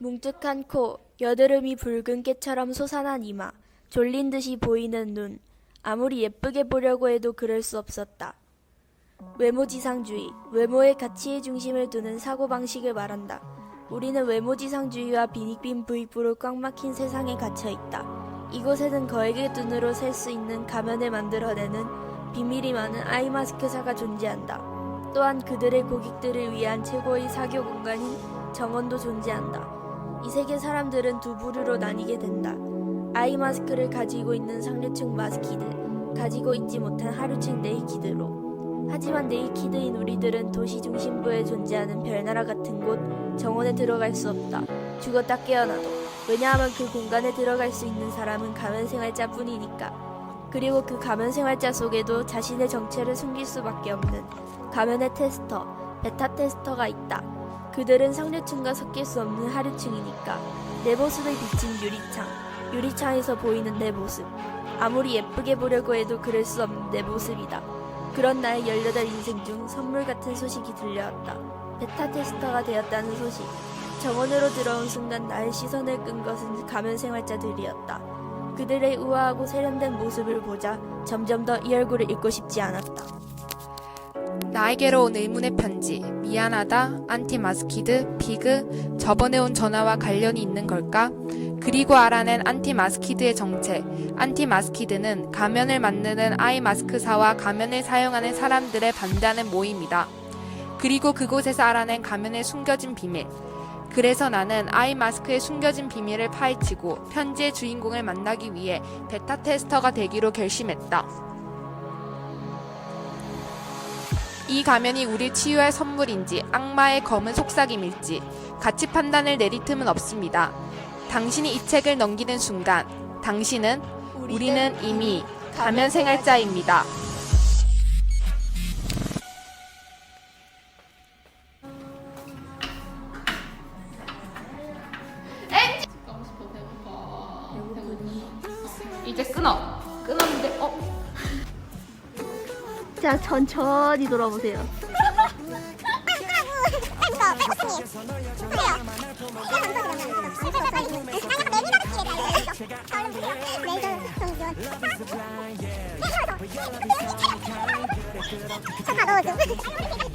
뭉툭한 코, 여드름이 붉은 깨처럼 솟아난 이마, 졸린 듯이 보이는 눈. 아무리 예쁘게 보려고 해도 그럴 수 없었다. 외모지상주의, 외모의 가치의 중심을 두는 사고방식을 말한다. 우리는 외모지상주의와 비닉빈 부익부로 꽉 막힌 세상에 갇혀 있다. 이곳에는 거액의 돈으로 살수 있는 가면을 만들어내는 비밀이 많은 아이마스크사가 존재한다. 또한 그들의 고객들을 위한 최고의 사교 공간인 정원도 존재한다. 이 세계 사람들은 두 부류로 나뉘게 된다. 아이 마스크를 가지고 있는 상류층 마스키드, 가지고 있지 못한 하류층 네이키드로. 하지만 네이키드인 우리들은 도시 중심부에 존재하는 별나라 같은 곳 정원에 들어갈 수 없다. 죽었다 깨어나도. 왜냐하면 그 공간에 들어갈 수 있는 사람은 가면 생활자 뿐이니까. 그리고 그 가면 생활자 속에도 자신의 정체를 숨길 수밖에 없는 가면의 테스터, 베타 테스터가 있다. 그들은 상류층과 섞일 수 없는 하류층이니까 내 모습을 비친 유리창, 유리창에서 보이는 내 모습. 아무리 예쁘게 보려고 해도 그럴 수 없는 내 모습이다. 그런 나의 18 인생 중 선물 같은 소식이 들려왔다. 베타 테스터가 되었다는 소식. 정원으로 들어온 순간 나의 시선을 끈 것은 가면 생활자들이었다. 그들의 우아하고 세련된 모습을 보자 점점 더 이 얼굴을 잊고 싶지 않았다. 나에게로 온 의문의 편지. 미안하다. 안티마스키드, 피그. 저번에 온 전화와 관련이 있는 걸까? 그리고 알아낸 안티마스키드의 정체. 안티마스키드는 가면을 만드는 아이 마스크사와 가면을 사용하는 사람들의 반대하는 모임이다. 그리고 그곳에서 알아낸 가면의 숨겨진 비밀. 그래서 나는 아이 마스크의 숨겨진 비밀을 파헤치고 편지의 주인공을 만나기 위해 베타 테스터가 되기로 결심했다. 이 가면이 우리 치유할 선물인지 악마의 검은 속삭임일지 가치 판단을 내릴 틈은 없습니다. 당신이 이 책을 넘기는 순간 당신은 우리는 이미 가면 생활자입니다. 이제 끊어 끊었는데 어 자, 천천히 돌아보세요.